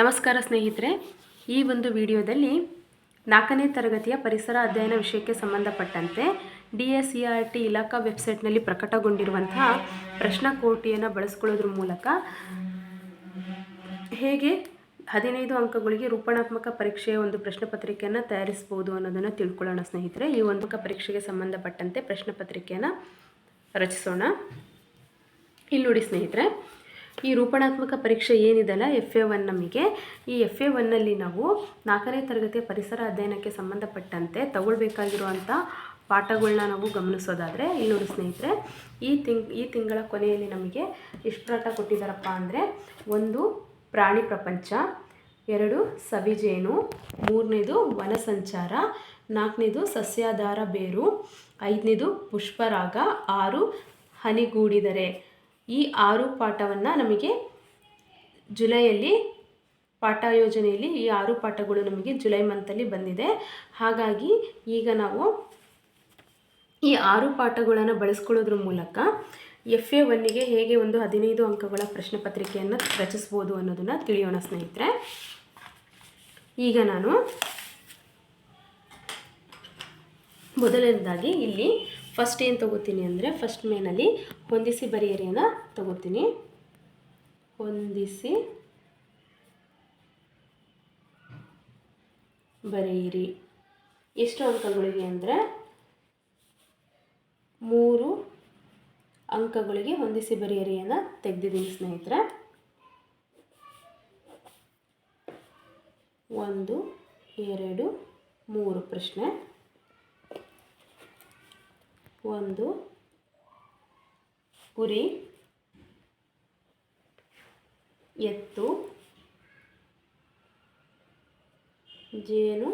ನಮಸ್ಕಾರ ಸ್ನೇಹಿತರೆ, ಈ ಒಂದು ವಿಡಿಯೋದಲ್ಲಿ ನಾಲ್ಕನೇ ತರಗತಿಯ ಪರಿಸರ ಅಧ್ಯಯನ ವಿಷಯಕ್ಕೆ ಸಂಬಂಧಪಟ್ಟಂತೆ D S C R T ಇಲಾಖಾ ವೆಬ್ಸೈಟ್ನಲ್ಲಿ ಪ್ರಕಟಗೊಂಡಿರುವಂತಹ ಪ್ರಶ್ನಕೋಟಿಯನ್ನು ಬಳಸ್ಕೊಳ್ಳೋದ್ರ ಮೂಲಕ ಹೇಗೆ ಹದಿನೈದು ಅಂಕಗಳಿಗೆ ರೂಪಣಾತ್ಮಕ ಪರೀಕ್ಷೆಯ ಒಂದು ಪ್ರಶ್ನೆ ಪತ್ರಿಕೆಯನ್ನು ತಯಾರಿಸ್ಬೋದು ಅನ್ನೋದನ್ನು ತಿಳ್ಕೊಳ್ಳೋಣ ಸ್ನೇಹಿತರೆ. ಈ ಒಂದು ಪರೀಕ್ಷೆಗೆ ಸಂಬಂಧಪಟ್ಟಂತೆ ಪ್ರಶ್ನೆ ಪತ್ರಿಕೆಯನ್ನು ರಚಿಸೋಣ. ಇಲ್ಲಿ ನೋಡಿ ಸ್ನೇಹಿತರೆ ಈ ರೂಪಣಾತ್ಮಕ ಪರೀಕ್ಷೆ ಏನಿದೆಲ್ಲ ಎಫ್ ಎ ಒನ್ ನಮಗೆ? ಈ ಎಫ್ ಎ ಒನ್ನಲ್ಲಿ ನಾವು ನಾಲ್ಕನೇ ತರಗತಿಯ ಪರಿಸರ ಅಧ್ಯಯನಕ್ಕೆ ಸಂಬಂಧಪಟ್ಟಂತೆ ತಗೊಳ್ಬೇಕಾಗಿರುವಂಥ ಪಾಠಗಳನ್ನ ನಾವು ಗಮನಿಸೋದಾದರೆ, ಇನ್ನೊಂದು ಸ್ನೇಹಿತರೆ, ಈ ತಿಂಗ್, ಈ ತಿಂಗಳ ಕೊನೆಯಲ್ಲಿ ನಮಗೆ ಎಷ್ಟು ಪಾಠ ಕೊಟ್ಟಿದ್ದಾರಪ್ಪ ಅಂದರೆ, ಒಂದು ಪ್ರಾಣಿ ಪ್ರಪಂಚ, ಎರಡು ಸವಿಜೇನು, ಮೂರನೇದು ವನ ಸಂಚಾರ ನಾಲ್ಕನೇದು ಸಸ್ಯಾಧಾರ ಬೇರು, ಐದನೇದು ಪುಷ್ಪರಾಗ, ಆರು ಹನಿಗೂಡಿದರೆ. ಈ ಆರು ಪಾಠವನ್ನು ನಮಗೆ ಜುಲೈಯಲ್ಲಿ ಪಾಠ ಯೋಜನೆಯಲ್ಲಿ ಈ ಆರು ಪಾಠಗಳು ನಮಗೆ ಜುಲೈ ಮಂತಲ್ಲಿ ಬಂದಿದೆ. ಹಾಗಾಗಿ ಈಗ ನಾವು ಈ ಆರು ಪಾಠಗಳನ್ನು ಬಳಸ್ಕೊಳ್ಳೋದ್ರ ಮೂಲಕ ಎಫ್ ಎ ಒನ್ನಿಗೆ ಹೇಗೆ ಒಂದು ಹದಿನೈದು ಅಂಕಗಳ ಪ್ರಶ್ನೆ ಪತ್ರಿಕೆಯನ್ನು ರಚಿಸ್ಬೋದು ಅನ್ನೋದನ್ನು ತಿಳಿಯೋಣ ಸ್ನೇಹಿತರೆ. ಈಗ ನಾನು ಮೊದಲನೇದಾಗಿ ಇಲ್ಲಿ ಫಸ್ಟ್ ಏನು ತಗೋತೀನಿ ಅಂದರೆ ಫಸ್ಟ್ ಮೇನಲ್ಲಿ ಹೊಂದಿಸಿ ಬರೆಯರಿಯನ್ನು ತಗೋತೀನಿ. ಹೊಂದಿಸಿ ಬರೆಯಿರಿ. ಎಷ್ಟು ಅಂಕಗಳಿಗೆ ಅಂದರೆ ಮೂರು ಅಂಕಗಳಿಗೆ ಹೊಂದಿಸಿ ಬರೆಯರಿಯನ್ನು ತೆಗೆದಿದ್ದೀನಿ ಸ್ನೇಹಿತರೆ. ಒಂದು, ಎರಡು, ಮೂರು ಪ್ರಶ್ನೆ. ಒಂದು ಕುರಿ ಎತ್ತು ಜೇನು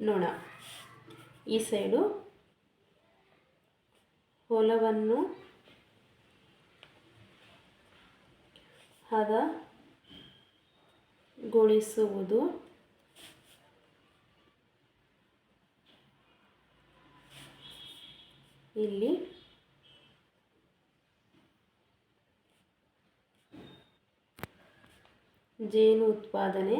ನೊಣ. ಈ ಸೈಡು ಹೊಲವನ್ನು ಹದಗೊಳಿಸುವುದು. ಇಲ್ಲಿ ಜೇನು ಉತ್ಪಾದನೆ.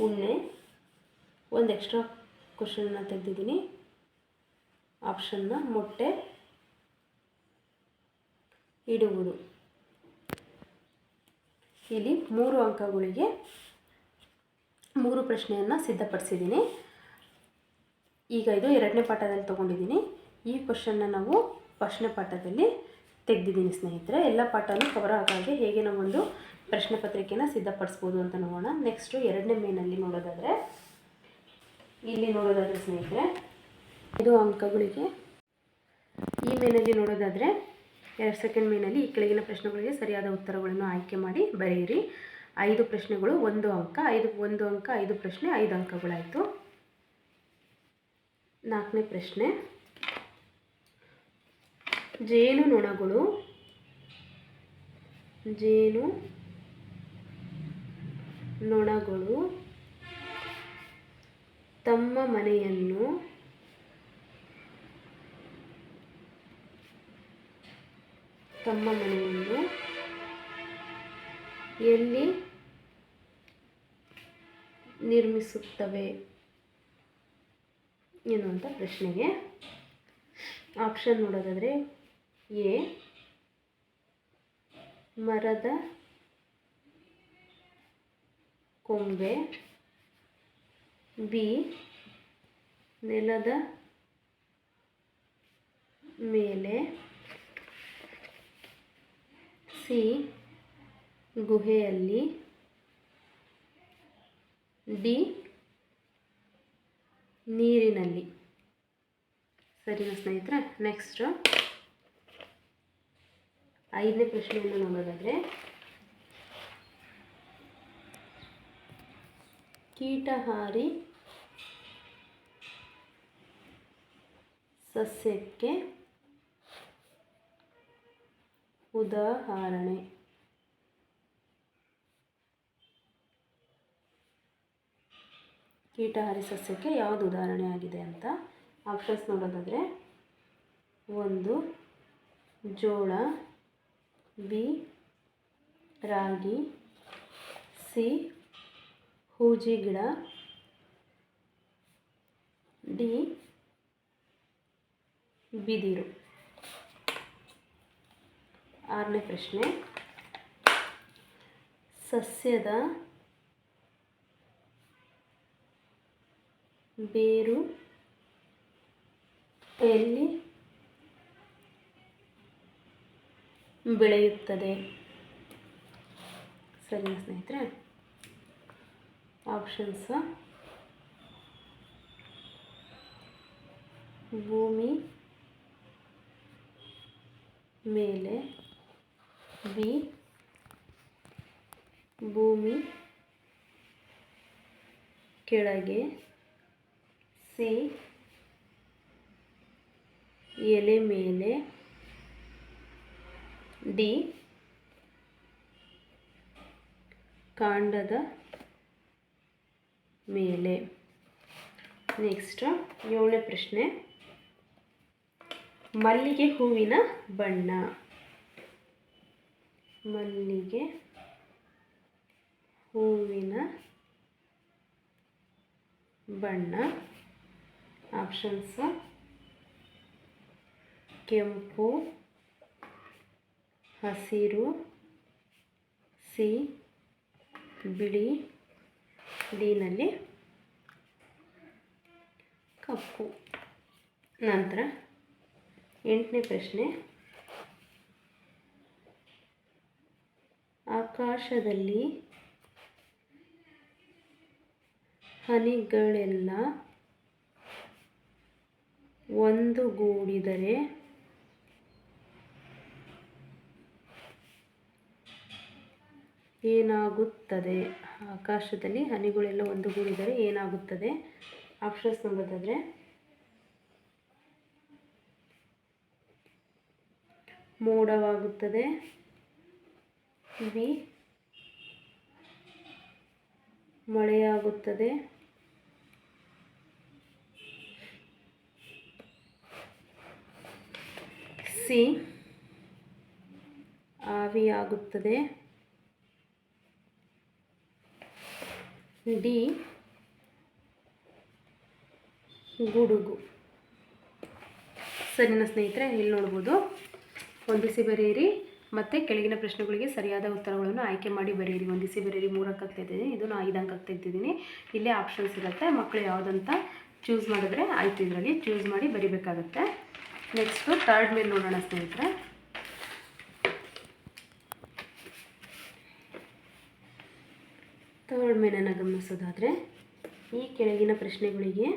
ಉಣ್ಣೆ. ಒಂದು ಎಕ್ಸ್ಟ್ರಾ ಕ್ವಶನ್ನ ತೆಗೆದಿದ್ದೀನಿ. ಆಪ್ಷನ್ನ ಮೊಟ್ಟೆ. ಇಡುವುದು. ಇಲ್ಲಿ ಮೂರು ಅಂಕಗಳಿಗೆ ಮೂರು ಪ್ರಶ್ನೆಯನ್ನು ಸಿದ್ಧಪಡಿಸಿದ್ದೀನಿ. ಈಗ ಇದು ಎರಡನೇ ಪಾಠದಲ್ಲಿ ತೊಗೊಂಡಿದ್ದೀನಿ. ಈ ಕ್ವಶನ್ನ ನಾವು ಫಸ್ಟ್ನೇ ಪಾಠದಲ್ಲಿ ತೆಗೆದಿದ್ದೀನಿ ಸ್ನೇಹಿತರೆ. ಎಲ್ಲ ಪಾಠನೂ ಕವರ್ ಆಗಾಗೆ ಹೇಗೆ ನಾವೊಂದು ಪ್ರಶ್ನೆ ಪತ್ರಿಕೆನ ಸಿದ್ಧಪಡಿಸ್ಬೋದು ಅಂತ ನೋಡೋಣ. ನೆಕ್ಸ್ಟು ಎರಡನೇ ಮೇನಲ್ಲಿ ನೋಡೋದಾದರೆ, ಇಲ್ಲಿ ನೋಡೋದಾದರೆ ಸ್ನೇಹಿತರೆ, ಇದು ಅಂಕಗಳಿಗೆ. ಈ ಮೇನಲ್ಲಿ ನೋಡೋದಾದರೆ, ಎರಡು ಸೆಕೆಂಡ್ ಮೇನಲ್ಲಿ ಈ ಕೆಳಗಿನ ಪ್ರಶ್ನೆಗಳಿಗೆ ಸರಿಯಾದ ಉತ್ತರಗಳನ್ನು ಆಯ್ಕೆ ಮಾಡಿ ಬರೆಯಿರಿ. ಐದು ಪ್ರಶ್ನೆಗಳು, ಒಂದು ಅಂಕ, ಐದು, ಒಂದು ಅಂಕ, ಐದು ಪ್ರಶ್ನೆ, ಐದು ಅಂಕಗಳಾಯಿತು. ನಾಲ್ಕನೇ ಪ್ರಶ್ನೆ. ಜೇನು ನೊಣಗಳು ಜೇನು ನೊಣಗಳು ತಮ್ಮ ಮನೆಯನ್ನು ತಮ್ಮ ಮನೆಯನ್ನು ಎಲ್ಲಿ ನಿರ್ಮಿಸುತ್ತವೆ ಎನ್ನುವಂಥ ಪ್ರಶ್ನೆಗೆ ಆಪ್ಷನ್ ನೋಡೋದಾದರೆ ಎ ಮರದ ಕೊಂಬೆ ಬಿ ನೆಲದ ಮೇಲೆ ಸಿ ಗುಹೆಯಲ್ಲಿ ಡಿ ನೀರಿನಲ್ಲಿ. ಸರಿನಾ ಸ್ನೇಹಿತರೆ ನೆಕ್ಸ್ಟು ಐದನೇ ಪ್ರಶ್ನೆಯನ್ನು ನೋಡೋದಾದರೆ ಕೀಟಹಾರಿ ಸಸ್ಯಕ್ಕೆ ಉದಾಹರಣೆ. ಕೀಟಹಾರಿ ಸಸ್ಯಕ್ಕೆ ಯಾವುದು ಉದಾಹರಣೆ ಆಗಿದೆ ಅಂತ ಆಪ್ಷನ್ಸ್ ನೋಡೋದಾದರೆ ಒಂದು, ಜೋಳ, ಬಿ, ರಾಗಿ, ಸಿ, ಹೂಜಿ ಗಿಡ, ಡಿ, ಬಿದಿರು. ಆರನೇ ಪ್ರಶ್ನೆ, ಸಸ್ಯದ ಬೇರು ಎಲ್ಲಿ ಬೆಳೆಯುತ್ತದೆ? ಸರಿ ಸ್ನೇಹಿತರೆ? ಆಪ್ಷನ್ಸ್ ಭೂಮಿ ಮೇಲೆ ಬಿ ಭೂಮಿ ಕೆಳಗೆ ಸಿ. ಎಲೆ ಮೇಲೆ. ಡಿ. ಕಾಂಡದ ಮೇಲೆ. ನೆಕ್ಸ್ಟ್ ಏಳನೇ ಪ್ರಶ್ನೆ. ಮಲ್ಲಿಗೆ ಹೂವಿನ ಬಣ್ಣ. ಮಲ್ಲಿಗೆ ಹೂವಿನ ಬಣ್ಣ. ಆಪ್ಷನ್ಸ್. ಕೆಂಪು ಹಸಿರು ಸಿ ಬಿಳಿ ಡಿನಲ್ಲಿ ಕಪ್ಪು. ನಂತರ ಎಂಟನೇ ಪ್ರಶ್ನೆ. ಆಕಾಶದಲ್ಲಿ ಹನಿಗಳೆಲ್ಲ ಒಂದುಗೂಡಿದರೆ ಏನಾಗುತ್ತದೆ? ಆಕಾಶದಲ್ಲಿ ಹನಿಗಳೆಲ್ಲ ಒಂದುಗೂಡಿದರೆ ಏನಾಗುತ್ತದೆ? ಆಪ್ಷನ್ಸ್ ನೋಡೋದಾದರೆ ಮೋಡವಾಗುತ್ತದೆ. ಬಿ ಮಳೆಯಾಗುತ್ತದೆ. ಸಿ ಆವಿಯಾಗುತ್ತದೆ. ಡಿ ಗುಡುಗು. ಸರಿನಾ ಸ್ನೇಹಿತರೆ, ಇಲ್ಲಿ ನೋಡ್ಬೋದು. ಹೊಂದಿಸಿ ಬರೆಯಿರಿ, ಮತ್ತು ಕೆಳಗಿನ ಪ್ರಶ್ನೆಗಳಿಗೆ ಸರಿಯಾದ ಉತ್ತರಗಳನ್ನು ಆಯ್ಕೆ ಮಾಡಿ ಬರೆಯಿರಿ. ಹೊಂದಿಸಿ ಬರೆಯಿರಿ ಮೂರಕ್ಕೆ ತೆಗೆದಿದ್ದೀನಿ ಇದು ನಾನು ಐದು ಅಂಕ ತೆಗೆದಿದ್ದೀನಿ ಇಲ್ಲೇ ಆಪ್ಷನ್ಸ್ ಇರುತ್ತೆ. ಮಕ್ಕಳು ಯಾವುದಂತ ಚೂಸ್ ಮಾಡಿದ್ರೆ ಆಯಿತು ಇದರಲ್ಲಿ. ಚೂಸ್ ಮಾಡಿ ಬರಿಬೇಕಾಗತ್ತೆ. ನೆಕ್ಸ್ಟು ತರ್ಡ್ ಮೇಲೆ ನೋಡೋಣ ಸ್ನೇಹಿತರೆ. ತರ್ಡ್ ಮೇಲನ್ನು ಗಮನಿಸೋದಾದರೆ ಈ ಕೆಳಗಿನ ಪ್ರಶ್ನೆಗಳಿಗೆ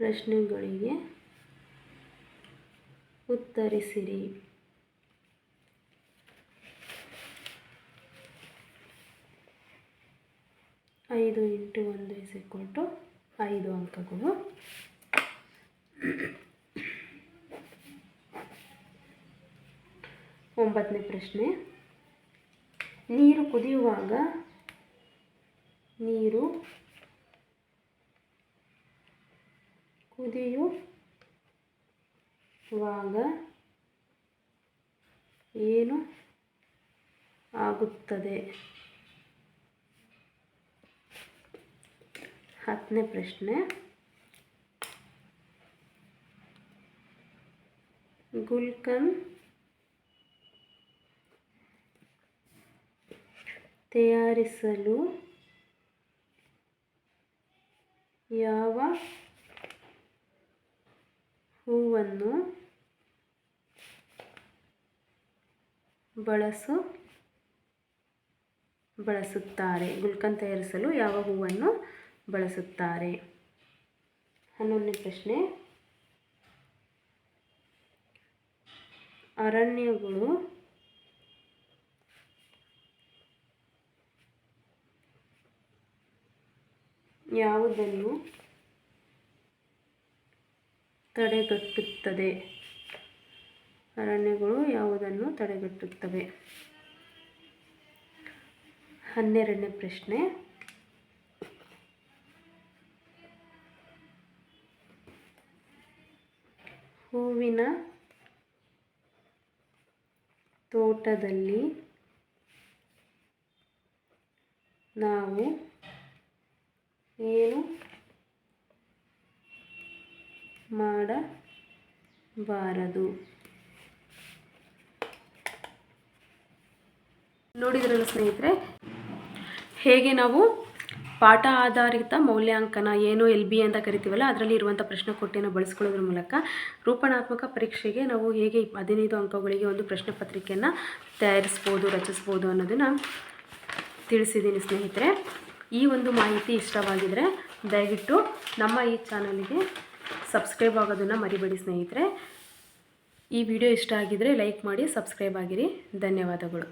ಪ್ರಶ್ನೆಗಳಿಗೆ ಉತ್ತರಿಸಿರಿ. ಐದು ಇಂಟು ಒಂದು ಇಸ್ ಈಕ್ವಲ್ ಟು ಐದು ಅಂಕಗಳು ಒಂಬತ್ತನೇ ಪ್ರಶ್ನೆ. ನೀರು ಕುದಿಯುವಾಗ ನೀರು ಕುದಿಯುವಾಗ ಏನು ಆಗುತ್ತದೆ? ಹತ್ತನೇ ಪ್ರಶ್ನೆ. ಗುಲ್ಕನ್ ತಯಾರಿಸಲು ಯಾವ ಹೂವನ್ನು ಬಳಸು ಬಳಸುತ್ತಾರೆ? ಗುಲ್ಕನ್ ತಯಾರಿಸಲು ಯಾವ ಹೂವನ್ನು ಬಳಸುತ್ತಾರೆ. ಹನ್ನೊಂದನೇ ಪ್ರಶ್ನೆ. ಅರಣ್ಯಗಳು ಯಾವುದನ್ನು ತಡೆಗಟ್ಟುತ್ತದೆ? ಅರಣ್ಯಗಳು ಯಾವುದನ್ನು ತಡೆಗಟ್ಟುತ್ತವೆ? ಹನ್ನೆರಡನೇ ಪ್ರಶ್ನೆ. ಹೂವಿನ ತೋಟದಲ್ಲಿ ನಾವು ಏನು ಮಾಡಬಾರದು? ನೋಡಿದ್ರಲ್ಲ ಸ್ನೇಹಿತರೆ ಹೇಗೆ ನಾವು ಪಾಠ ಆಧಾರಿತ ಮೌಲ್ಯಾಂಕನ ಏನು ಎಲ್ ಬಿ ಅಂತ ಕರಿತೀವಲ್ಲ, ಅದರಲ್ಲಿ ಇರುವಂಥ ಪ್ರಶ್ನೆ ಕೊಟ್ಟಿಯನ್ನು ಬಳಸ್ಕೊಳ್ಳೋದ್ರ ಮೂಲಕ ರೂಪಣಾತ್ಮಕ ಪರೀಕ್ಷೆಗೆ ನಾವು ಹೇಗೆ ಹದಿನೈದು ಅಂಕಗಳಿಗೆ ಒಂದು ಪ್ರಶ್ನೆ ಪತ್ರಿಕೆಯನ್ನು ತಯಾರಿಸ್ಬೋದು, ರಚಿಸ್ಬೋದು ಅನ್ನೋದನ್ನು ತಿಳಿಸಿದ್ದೀನಿ ಸ್ನೇಹಿತರೆ. ಈ ಒಂದು ಮಾಹಿತಿ ಇಷ್ಟವಾಗಿದ್ದರೆ ದಯವಿಟ್ಟು ನಮ್ಮ ಈ ಚಾನಲ್ಗೆ ಸಬ್ಸ್ಕ್ರೈಬ್ ಆಗೋದನ್ನು ಮರಿಬೇಡಿ ಸ್ನೇಹಿತರೆ. ಈ ವಿಡಿಯೋ ಇಷ್ಟ ಆಗಿದರೆ ಲೈಕ್ ಮಾಡಿ, ಸಬ್ಸ್ಕ್ರೈಬ್ ಆಗಿರಿ. ಧನ್ಯವಾದಗಳು.